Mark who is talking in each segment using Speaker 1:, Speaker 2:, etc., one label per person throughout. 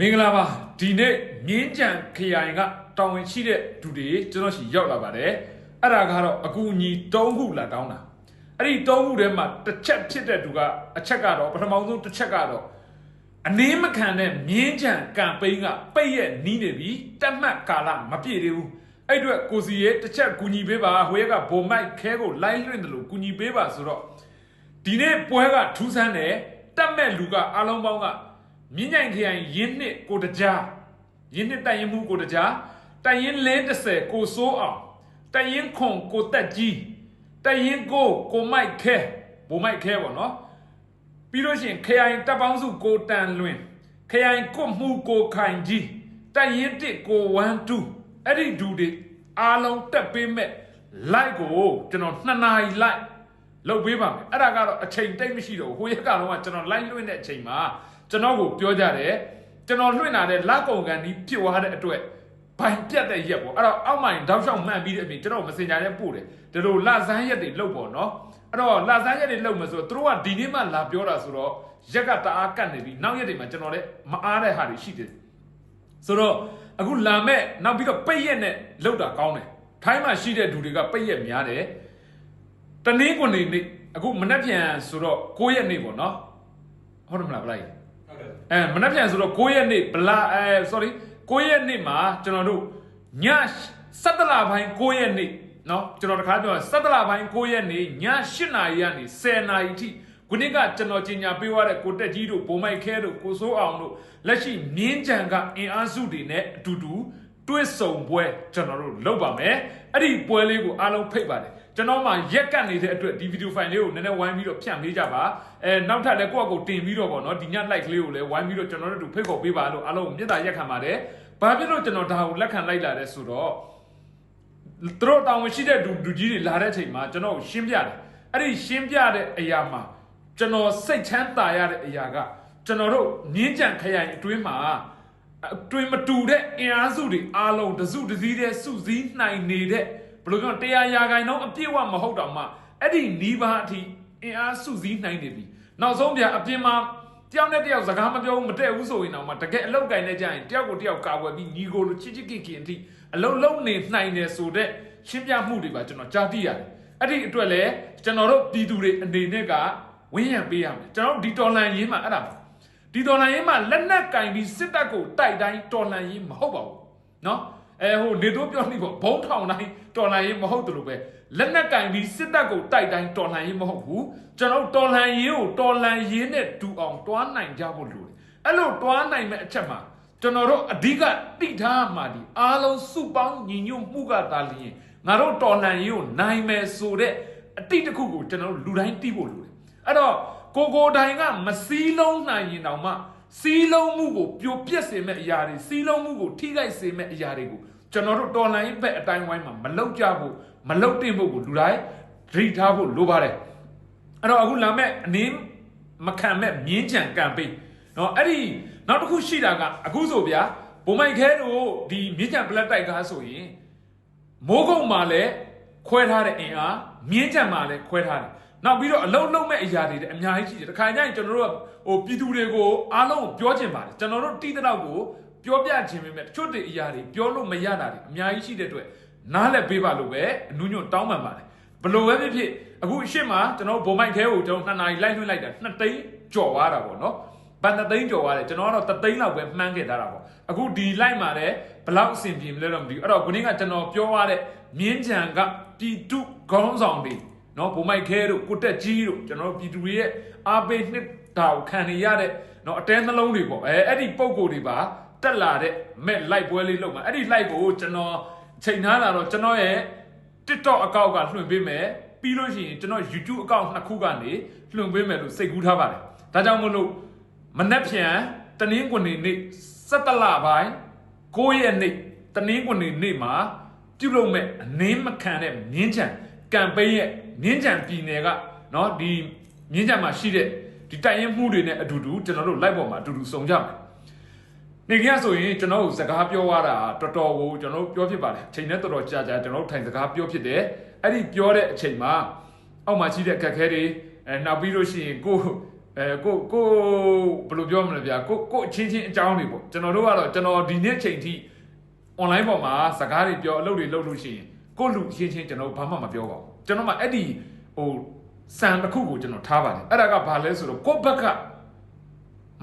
Speaker 1: မင်္ဂလာပါဒီနေ့မြင်းကြံခရိုင်ကတောင်ဝင်ရှိတဲ့သူတွေကျွန်တော်ရှိရောက်လာပါတယ်အဲ့ဒါကတော့အကူအညီ၃ခုလာတောင်းတာအဲ့ဒီ၃ခုထဲမှာတစ်ချက်ဖြစ်တဲ့သူကအချက်ကတော့ပထမဆုံးတစ်ချက်ကတော့အနည်းမခံတဲ့မြင်းကြံကမ်ပိန်းကပိတ်ရဲ့နီးနေပြီတက်မှတ်ကာလမပြည့်သေးဘူးအဲ့အတွက်ကိုစီရဲ့တစ်ချက်ကူညီပေးပါဟိုရက်ကဘုံမိုက်ခဲကိုလိုင်းလွင့်တယ်လို့ကူညီပေးပါဆိုတော့ဒီနေ့ပွဲကထူးဆန်းတယ်တက်မဲ့လူကအလုံးပေါင်းက မြင်းညိုင်ခရိုင်ရင်းနှစ်ကိုတကြားရင်းနှစ်တိုင်ရင်မှုကိုတကြားတိုင်ရင်လဲ30ကိုစိုးအောင်တိုင်ရင်ခွန်ကိုတက်ကြီးတိုင်ရင်ကိုကိုမိုက်ခဲဘိုမိုက်ခဲပေါ့နော်ပြီးလို့ရှိရင်ခရိုင်တပ်ပေါင်းစုကိုတန်လွင်ခရိုင်ကွတ်မှုကိုခိုင်ကြီးတိုင်ရင်တစ်ကို1 2အဲ့ဒီဒူတွေအားလုံးတက်ပေးမဲ့ like ကိုကျွန်တော်2နာရီ like လုပ်ပေးပါမယ်အဲ့ဒါကတော့အချိန်တိတ်မရှိတော့ဘူးဟိုရက်ကတော့ကကျွန်တော် line လွှင့်တဲ့အချိန်မှာ ကျွန်တော်ကိုပြောကြတယ်ကျွန်တော်လွှင့်လာတဲ့လက်ကုံကန်ဒီဖြစ်သွားတဲ့အတွက်ဘိုင်ပြတ်တဲ့ရက်ပေါ့အဲ့တော့အောက်မိုင်တောက်လျှောက်မှန်ပြီးတဲ့အပြင်ကျွန်တော်မစင်ကြတဲ့ပို့တယ်ဒါလိုလဆန်းရက်တွေလုပ်ပေါ့နော်အဲ့တော့လဆန်းရက်တွေလုပ်မယ်ဆိုတော့သူတို့ကဒီနေ့မှလာပြောတာဆိုတော့ရက်ကတအားကတ်နေပြီနောက်ရက်တွေမှာကျွန်တော်လည်းမအားတဲ့ဟာတွေရှိတယ်ဆိုတော့အခုလာမဲ့နောက်ပြီးတော့ပိတ်ရက်နဲ့လောက်တာကောင်းတယ်ထိုင်းမှာရှိတဲ့လူတွေကပိတ်ရက်များတယ်တနည်းကိုနေနေအခုမနှက်ပြန်ဆိုတော့9ရက်နေ့ပေါ့နော်ဟုတ်တယ်မလားဗလိုက်
Speaker 2: ဟုတ်တယ်
Speaker 1: အဲမနှက်ပြန်ဆိုတော့9ရက်နေ့ဗလာအဲ sorry 9ရက်နေ့မှာကျွန်တော်တို့ည7လပိုင်း9ရက်နေ့နော်ကျွန်တော်တခါပြော7လပိုင်း9ရက်နေ့ည8နာရီကနေ10နာရီထိခုနေ့ကကျွန်တော်ကြီးညာပေးသွားတဲ့ကိုတက်ကြီးတို့ဘုံမိုက်ခဲတို့ကိုစိုးအောင်တို့လက်ရှိမြင်းကြံကအင်အားစုတွေနဲ့အတူတူတွဲဆုံပွဲကျွန်တော်တို့လုပ်ပါမယ်အဲ့ဒီပွဲလေးကိုအားလုံးဖိတ်ပါတယ် ကျွန်တော်မှရက်ကတ်နေတဲ့အတွက်ဒီဗီဒီယိုဖိုင်လေးကိုနည်းနည်းဝိုင်းပြီးတော့ဖြန့်ပေးကြပါအဲနောက်ထပ်လည်းကိုယ့်အကိုတင်ပြီးတော့ပေါ့နော်ဒီည like ကလေးကိုလည်းဝိုင်းပြီးတော့ကျွန်တော်တို့တူဖိတ်ခေါ်ပေးပါလို့အားလုံးကိုမေတ္တာရက်ခံပါတယ်ဘာဖြစ်လို့ကျွန်တော်ဒါကိုလက်ခံလိုက်လာလဲဆိုတော့သူတို့တောင်းဝင်ရှိတဲ့လူလူကြီးတွေလာတဲ့အချိန်မှာကျွန်တော်ကိုရှင်းပြတယ်အဲ့ဒီရှင်းပြတဲ့အရာမှာကျွန်တော်စိတ်ချမ်းသာရတဲ့အရာကကျွန်တော်တို့မြင်းကြံခရိုင်အတွင်းမှာအတွင်းမတူတဲ့အင်အားစုတွေအားလုံးတစုတစည်းတဲ့စုစည်းနိုင်နေတဲ့ ဘယ်လိုပြောတရားရာခိုင်နှုန်းအပြည့်အဝမဟုတ်တော့မှအဲ့ဒီနီးပါးအထိအင်အားစုစည်းနိုင်နေပြီနောက်ဆုံးပြအပြင်မှာတယောက်နဲ့တယောက်စကားမပြောဘူးမတည့်ဘူးဆိုရင်တော့မှတကယ်အလောက်ကင်နေကြရင်တယောက်ကိုတယောက်ကာကွယ်ပြီးညီကိုလိုချစ်ချစ်ခင်ခင်အထိအလုံးလုံးနေနိုင်တယ်ဆိုတဲ့ရှင်းပြမှုတွေပါကျွန်တော်ကြားသိရတယ်အဲ့ဒီအတွက်လည်းကျွန်တော်တို့ပြည်သူတွေအနေနဲ့ကဝင်းရံပေးရမယ်ကျွန်တော်တို့ဒီတော်လန်ရေးမှာအဲ့ဒါပါဒီတော်လန်ရေးမှာလက်နက်ကင်ပြီးစစ်တပ်ကိုတိုက်တိုင်းတော်လန်ရေးမဟုတ်ပါဘူးเนาะ အဲဟိုနေတို့ပြောနေပေါ့ဘုံထောင်တိုင်းတော်လန်ရေးမဟုတ်တယ်လို့ပဲလက်နက်ကင်ပြီးစစ်တပ်ကိုတိုက်တိုင်းတော်လန်ရေးမဟုတ်ဘူးကျွန်တော်တို့တော်လန်ရေးကိုတော်လန်ရေးနဲ့တူအောင်တွားနိုင်ကြဖို့လိုတယ်အဲ့လိုတွားနိုင်မဲ့အချက်မှာကျွန်တော်တို့အဓိကတိထားမှဒီအားလုံးစုပေါင်းညီညွတ်မှုကသာလျင်ငါတို့တော်လှန်ရေးကိုနိုင်မယ်ဆိုတဲ့အတိတ်တစ်ခုကိုကျွန်တော်တို့လူတိုင်းသိဖို့လိုတယ်အဲ့တော့ကိုကိုတိုင်ကမစည်းလုံးနိုင်ရင်တောင်မှ စီးလုံးမှုကိုပြိုပြက်စေမဲ့အရာတွေစီးလုံးမှုကိုထိခိုက်စေမဲ့အရာတွေကိုကျွန်တော်တို့တော်လှန်ရေးဘက်အတိုင်းဝိုင်းမှာမလောက်ကြဖို့မလောက်တင်ဖို့ကိုလူတိုင်းဒိထားဖို့လိုပါတယ် အဲ့တော့အခုလာမဲ့အနည်းမခံမဲ့မြင်းကြံကမ်ပိန်းเนาะအဲ့ဒီနောက်တစ်ခုရှိတာကအခုဆိုဗျာဘုံမိုက်ခဲတို့ဒီမြင်းကြံပလက်တိုက်ကားဆိုရင်မိုးကုတ်မှာလည်းခွဲထားတဲ့အင်အားမြင်းကြံမှာလည်းခွဲထားတယ် နောက်ပြီးတော့အလုံးလုံးမဲ့အရာတွေလည်းအများကြီးရှိတယ်တခါကျရင်ကျွန်တော်တို့ကဟိုပြည်သူတွေကိုအားလုံးကိုပြောချင်ပါတယ်ကျွန်တော်တို့တိတဲ့တော့ကိုပြောပြချင်ပေမဲ့တချို့တဲ့အရာတွေပြောလို့မရတာတွေအများကြီးရှိတဲ့အတွက်နားလည်းပေးပါလို့ပဲအနုညွတ်တောင်းပန်ပါတယ်ဘလို့ပဲဖြစ်ဖြစ်အခုအရှိမကျွန်တော်ဘုံမိုက်ခဲကိုကျွန်တော်နှစ်နာရီလိုက်လွှင့်လိုက်တာနှစ်သိန်းကြော်သွားတာပေါ့နော်။ဗန်နှစ်သိန်းကြော်သွားတယ်ကျွန်တော်ကတော့တစ်သိန်းလောက်ပဲမှန်းခဲ့ထားတာပေါ့။အခုဒီလိုက်မှာလည်းဘလောက်အဆင်ပြေမလဲတော့မသိဘူး။အဲ့တော့ခုနေ့ကကျွန်တော်ပြောရတဲ့မြင်းကြံကပြည်သူခေါင်းဆောင်တွေ နော်ဘုံမိုက်ခဲတို့ကိုတက်ကြီးတို့ကျွန်တော်တို့ပြည်သူတွေရဲ့အားပေးနှစ်တာကိုခံနေရတဲ့နော်အတဲနှလုံးတွေပေါ့အဲအဲ့ဒီပုံကိုယ်တွေပါတက်လာတဲ့မဲ့လိုက်ပွဲလေးလုပ်မှာအဲ့ဒီလိုက်ကိုကျွန်တော်ချိန်ထားတာတော့ကျွန်တော်ရဲ့ TikTok အကောင့်ကလွှင့်ပေးမယ်ပြီးလို့ရှိရင်ကျွန်တော် YouTube အကောင့်နှစ်ခုကနေလွှင့်ပေးမယ်လို့စိတ်ကူးထားပါတယ်ဒါကြောင့်မို့လို့မနက်ဖြန်တနင်္ဂနွေနေ့17လပိုင်း9ရက်နေ့တနင်္ဂနွေနေ့မှာပြုလုပ်မဲ့အနည်းမခံတဲ့မြင်းချံကမ်ပိန်းရဲ့ မြင်းချံပြည်နယ်ကเนาะဒီမြင်းချံမှာရှိတဲ့ဒီတိုင်ရင်မှုတွေနဲ့အတူတူကျွန်တော်တို့ live ပေါ်မှာအတူတူစုံကြမယ် နေကြဆိုရင်ကျွန်တော်တို့စကားပြောရတာတော်တော်ကိုကျွန်တော်တို့ပြောဖြစ်ပါတယ်ချိန်နဲ့တော်တော်ကြာကြာကျွန်တော်တို့ထိုင်စကားပြောဖြစ်တယ်အဲ့ဒီပြောတဲ့အချိန်မှာအောက်မှာရှိတဲ့အခက်အခဲတွေအဲနောက်ပြီးလို့ရှိရင်ကို အဲကိုကိုဘယ်လိုပြောမလဲဗျာကိုကိုအချင်းချင်းအကြောင်းတွေပေါ့ကျွန်တော်တို့ကတော့ကျွန်တော်ဒီနေ့ချိန်ထိ online ပေါ်မှာစကားတွေပြောအလုပ်တွေလုပ်လို့ရှိရင်ကိုလူချင်းချင်းကျွန်တော်ဘာမှမပြောပါဘူး ကျွန်တော်မှအဲ့ဒီဟိုစံတစ်ခုကိုကျွန်တော်ထားပါတယ်အဲ့ဒါကဘာလဲဆိုတော့ကိုယ့်ဘက်က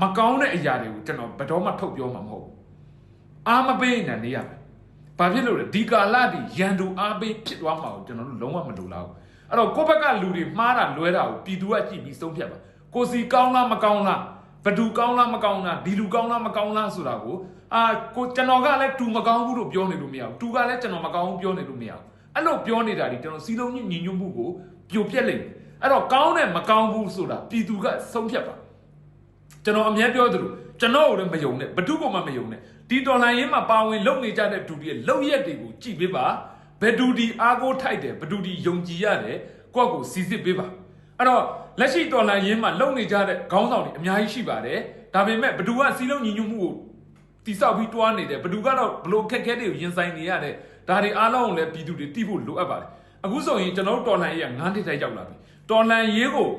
Speaker 1: မကောင်းတဲ့အရာတွေကိုကျွန်တော်ဘယ်တော့မှထုတ်ပြောမှာမဟုတ်ဘူးအားမပေးနေနေရမယ်ဘာဖြစ်လို့လဲဒီကာလဒီရန်သူအားပေးဖြစ်သွားမှာကိုကျွန်တော်တို့လုံးဝမလိုလားဘူးအဲ့တော့ကိုယ့်ဘက်ကလူတွေမှားတာလွဲတာကိုပြည်သူကကြည့်ပြီးဆုံးဖြတ်ပါကိုစီကောင်းလားမကောင်းလားဘသူကောင်းလားမကောင်းလားဒီလူကောင်းလားမကောင်းလားဆိုတာကိုအာကိုကျွန်တော်ကလည်းတူမကောင်းဘူးလို့ပြောနေလို့မရဘူးတူကလည်းကျွန်တော်မကောင်းဘူးပြောနေလို့မရဘူး အဲ့လိုပြောနေတာဒီကျွန်တော်စီလုံးညညီညွတ်မှုကိုပြိုပြက်လိမ့်မယ်အဲ့တော့ကောင်းတယ်မကောင်းဘူးဆိုတာပြည်သူကဆုံးဖြတ်ပါကျွန်တော်အမြဲပြောသလိုကျွန်တော်တို့လည်းမယုံနဲ့ဘသူကမှမယုံနဲ့ဒီတော်လှန်ရေးမှာပါဝင်လုပ်နေကြတဲ့ဒူဒီရဲ့လောက်ရက်တွေကိုကြည့်ပေးပါဘယ်ဒူဒီအားကိုးထိုက်တယ်ဘယ်ဒူဒီယုံကြည်ရတယ်ကိုယ့်ကိုစီစစ်ပေးပါအဲ့တော့လက်ရှိတော်လှန်ရေးမှာလုပ်နေကြတဲ့ခေါင်းဆောင်တွေအများကြီးရှိပါတယ်ဒါပေမဲ့ဘသူကစီလုံးညီညွတ်မှုကိုတိဆောက်ပြီးတွားနေတယ်ဘသူကတော့ဘလို့ခက်ခဲတွေကိုရင်ဆိုင်နေရတယ် ဒါတွေအားလုံးကိုလည်းပြည်သူတွေသိဖို့လိုအပ်ပါတယ်အခုဆိုရင်ကျွန်တော်တို့တော်လှန်ရေးကငန်းတစ်တိုက်ရောက်လာပြီတော်လှန်ရေးကို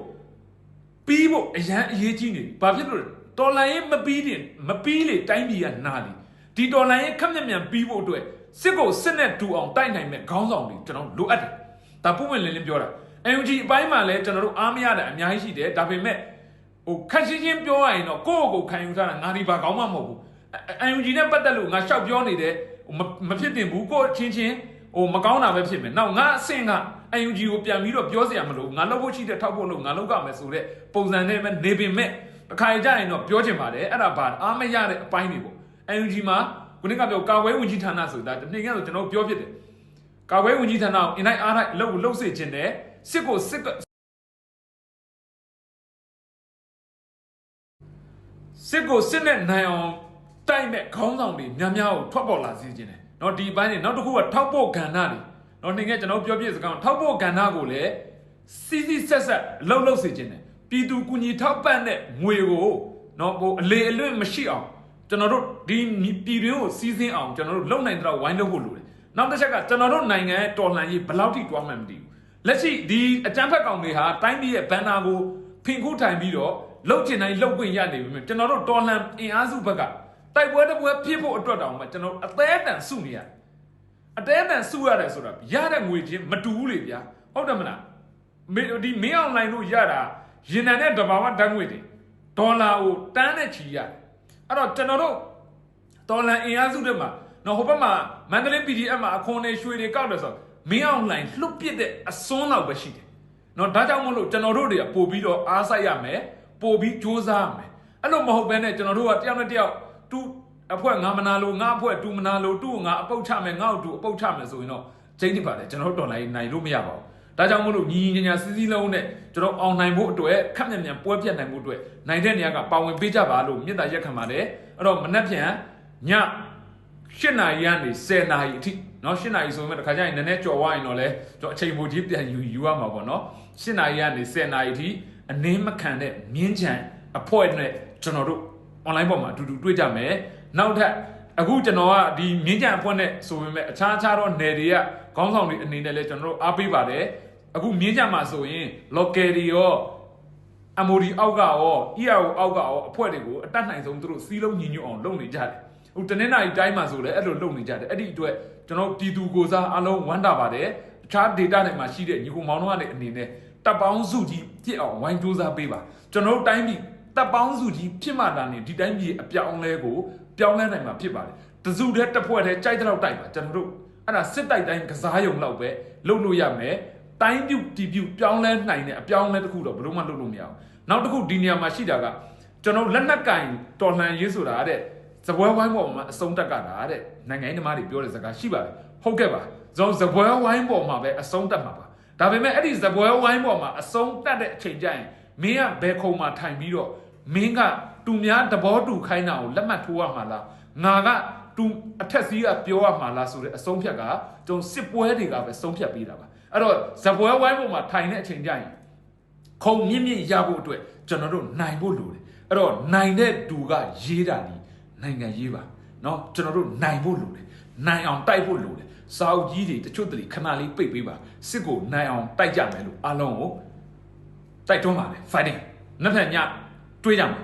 Speaker 1: ပြီးဖို့အရန်အရေးကြီးနေပြီဘာဖြစ်လို့လဲတော်လှန်ရေးမပြီးရင်မပြီးလေတိုင်းပြည်ကနာလီဒီတော်လှန်ရေးခက်မြက်မြန်ပြီးဖို့အတွက်စစ်ကိုစစ်နဲ့တူအောင်တိုက်နိုင်မဲ့ခေါင်းဆောင်တွေကျွန်တော်လိုအပ်တယ်ဒါပုံမှန်လင်းလင်းပြောတာ NUG အပိုင်းမှာလည်းကျွန်တော်တို့အားမရတဲ့အများကြီးရှိတယ်ဒါပေမဲ့ဟိုခက်ရှင်းရှင်းပြောရရင်တော့ကိုယ့်ကိုယ်ခံယူထားတာငါဒီဘာကောင်းမှမဟုတ်ဘူး NUG နဲ့ပတ်သက်လို့ငါရှောက်ပြောနေတယ် မဖြစ်တင်ဘူးကိုယ့်ချင်းချင်းဟိုမကောင်းတာပဲဖြစ်မယ်နောက်ငါအဆင့်က NUG ကိုပြန်ပြီးတော့ပြောစရာမလိုငါလုပ်ဖို့ရှိတဲ့ထောက်ဖို့လို့ငါလုပ်ကြမယ်ဆိုတော့ပုံစံနဲ့ပဲနေပင်မဲ့တစ်ခါကြရင်တော့ပြောချင်ပါတယ်အဲ့ဒါဘာအားမရတဲ့အပိုင်းတွေပေါ့ NUG မှာခုနကပြောကာဝဲဝင်ကြီးဌာနဆိုတာတနေ့ကဆိုကျွန်တော်ပြောဖြစ်တယ်ကာဝဲဝင်ကြီးဌာနကိုအင်လိုက်အားလိုက်လှုပ်လှုပ်စေခြင်းနဲ့စစ်ကိုစစ်စစ်ကိုစစ်နဲ့နိုင်အောင် တိုက်မဲ့ခေါင်းဆောင်တွေများများကိုထွက်ပေါ်လာစေခြင်းတယ်เนาะဒီဘိုင်းနေနောက်တစ်ခုကထောက်ဖို့ကဏ္ဍတွေเนาะနေငယ်ကျွန်တော်ပြောပြစကားထောက်ဖို့ကဏ္ဍကိုလည်းစီစီဆက်ဆက်လှုပ်လှုပ်စေခြင်းတယ်ပြည်သူကူညီထောက်ပံ့တဲ့ငွေကိုเนาะဟိုအလေအလွင့်မရှိအောင်ကျွန်တော်တို့ဒီပြည်တွင်းကိုစီးစင်းအောင်ကျွန်တော်တို့လုံနိုင်တဲ့ဝိုင်းလုပ်ဖို့လိုတယ်နောက်တစ်ချက်ကကျွန်တော်တို့နိုင်ငံရဲ့တော်လှန်ရေးဘယ်လောက်ထိတွားမှန်းမသိဘူးလက်ရှိဒီအကြမ်းဖက်ကောင်တွေဟာတိုင်းပြည်ရဲ့ဘန်နာကိုဖင်ခုထိုင်ပြီးတော့လှုပ်ချင်တိုင်းလှုပ်ခွင့်ရနေပြီမြကျွန်တော်တို့တော်လှန်အင်အားစုဘက်က တိုက်ပွဲတစ်ပွဲဖြစ်ဖို့အတွက်တောင်မှကျွန်တော်အသေးအတန်စုနေရတယ်အသေးအတန်စုရတယ်ဆိုတာရတဲ့ငွေချင်းမတူဘူးလေဗျာဟုတ်တယ်မလားမေဒီမင်းအွန်လိုင်းလို့ရတာရင်နံနဲ့တဘာဝဓာတ်ငွေတွေဒေါ်လာကိုတန်းနဲ့ချီရတယ်အဲ့တော့ကျွန်တော်တို့တော်လန်အင်အားစုတွေမှာနော်ဟိုဘက်မှာမန္တလေး PDF မှာအခွန်တွေရွှေတွေကောက်တယ်ဆိုတော့မင်းအောင်လိုင်းလှုပ်ပစ်တဲ့အစွန်းလောက်ပဲရှိတယ်နော်ဒါကြောင့်မလို့ကျွန်တော်တို့တွေကပို့ပြီးတော့အားစိုက်ရမယ်ပို့ပြီးစူးစမ်းရမယ်အဲ့လိုမဟုတ်ဘဲနဲ့ကျွန်တော်တို့ကတယောက်နဲ့တယောက် တူအဖွဲ့ငါမနာလို့ငါအဖွဲ့တူမနာလို့တူငါအပုတ်ချမယ်ငါ့ကိုတူအပုတ်ချမယ်ဆိုရင်တော့ချိန်နေပါတယ်ကျွန်တော်တို့တော်လိုင်းနိုင်လို့မရပါဘူးဒါကြောင့်မလို့ညီညီညာစီစီလုံးနဲ့ကျွန်တော်အောင်နိုင်ဖို့အတွက်ခက်မြန်မြန်ပွဲပြတ်နိုင်ဖို့အတွက်နိုင်တဲ့နေရာကပါဝင်ပေးကြပါလို့မြစ်တာရက်ခံပါတယ်အဲ့တော့မနှက်ပြန်ည8နာရီကနေ10နာရီအထိเนาะ8နာရီဆိုမှတခါကျရင်နည်းနည်းကြော်ဝိုင်းတော့လဲကျွန်တော်အချိန်ပိုကြီးပြန်ယူယူရမှာပေါ့เนาะ8နာရီကနေ10နာရီအထိအနည်းမခံတဲ့မြင်းချံအဖွဲ့နဲ့ကျွန်တော်တို့ online ပေါ်မှာအတူတူတွေ့ကြမယ်နောက်ထပ်အခုကျွန်တော်ကဒီမြင်းကြံအဖွဲ့နဲ့ဆိုပေမဲ့အခြားအခြားသောနယ်တွေကခေါင်းဆောင်တွေအနေနဲ့လည်းကျွန်တော်တို့အားပေးပါတယ်အခုမြင်းကြံမှာဆိုရင် local တွေရော MOD အောက်ကရော ERO အောက်ကရောအဖွဲ့တွေကိုအတက်နိုင်ဆုံးသူတို့စီးလုံးညီညွတ်အောင်လုပ်နေကြတယ်ဟိုတနင်္လာရီတိုင်းမှာဆိုလည်းအဲ့လိုလုပ်နေကြတယ်အဲ့ဒီအတွက်ကျွန်တော်ပြည်သူကိုစားအလုံးဝမ်းတာပါတယ်တခြား data တွေမှာရှိတဲ့ညီကိုမောင်တို့ကနေအနေနဲ့တပ်ပေါင်းစုကြီးဖြစ်အောင်ဝိုင်းစူးစမ်းပေးပါကျွန်တော်တို့တိုင်းပြည် တပ်ပေါင်းစုကြီးဖြစ်မှသာနေဒီတိုင်းပြည်အပြောင်းလဲကိုပြောင်းလဲနိုင်မှာဖြစ်ပါတယ်တစုတည်းတစ်ဖွဲ့တည်းကြိုက်တဲ့လောက်တိုက်ပါကျွန်တော်တို့အဲ့ဒါစစ်တိုက်တိုင်းကစားယုံလောက်ပဲလုပ်လို့ရမယ်တိုင်းပြုတ်တီပြုတ်ပြောင်းလဲနိုင်တဲ့အပြောင်းလဲတစ်ခုတော့ဘယ်လို့မှလုပ်လို့မရအောင်နောက်တစ်ခုဒီနေရာမှာရှိတာကကျွန်တော်လက်နက်ကင်တော်လှန်ရေးဆိုတာတဲ့ဇပွဲဝိုင်းပေါ်မှာအဆုံးတက်ကတာတဲ့နိုင်ငံရေးသမားတွေပြောတဲ့စကားရှိပါတယ်ဟုတ်ကဲ့ပါကျွန်တော်ဇပွဲဝိုင်းပေါ်မှာပဲအဆုံးတက်မှာပါဒါပေမဲ့အဲ့ဒီဇပွဲဝိုင်းပေါ်မှာအဆုံးတက်တဲ့အချိန်ကျရင်မင်းကဘယ်ခုံမှာထိုင်ပြီးတော့ မင်းကတူများတဘောတူခိုင်းတာကိုလက်မှတ်ထိုးရမှာလားငါကတူအထက်စီးကပြောရမှာလားဆိုတဲ့အဆုံးဖြတ်ကကျွန်တော်စစ်ပွဲတွေကပဲဆုံးဖြတ်ပေးတာပါအဲ့တော့ဇပွဲဝိုင်းပေါ်မှာထိုင်တဲ့အချိန်ကျရင်ခုံမြင့်မြင့်ရဖို့အတွက်ကျွန်တော်တို့နိုင်ဖို့လိုတယ်အဲ့တော့နိုင်တဲ့သူကရေးတာဒီနိုင်ငံရေးပါเนาะကျွန်တော်တို့နိုင်ဖို့လိုတယ်နိုင်အောင်တိုက်ဖို့လိုတယ်စာအုပ်ကြီးတွေတချို့တလေခဏလေးပိတ်ပေးပါစစ်ကိုနိုင်အောင်တိုက်ကြမယ်လို့အားလုံးကိုတိုက်တွန်းပါတယ် fighting နှစ်ဖက်ည တွေးကြမှာ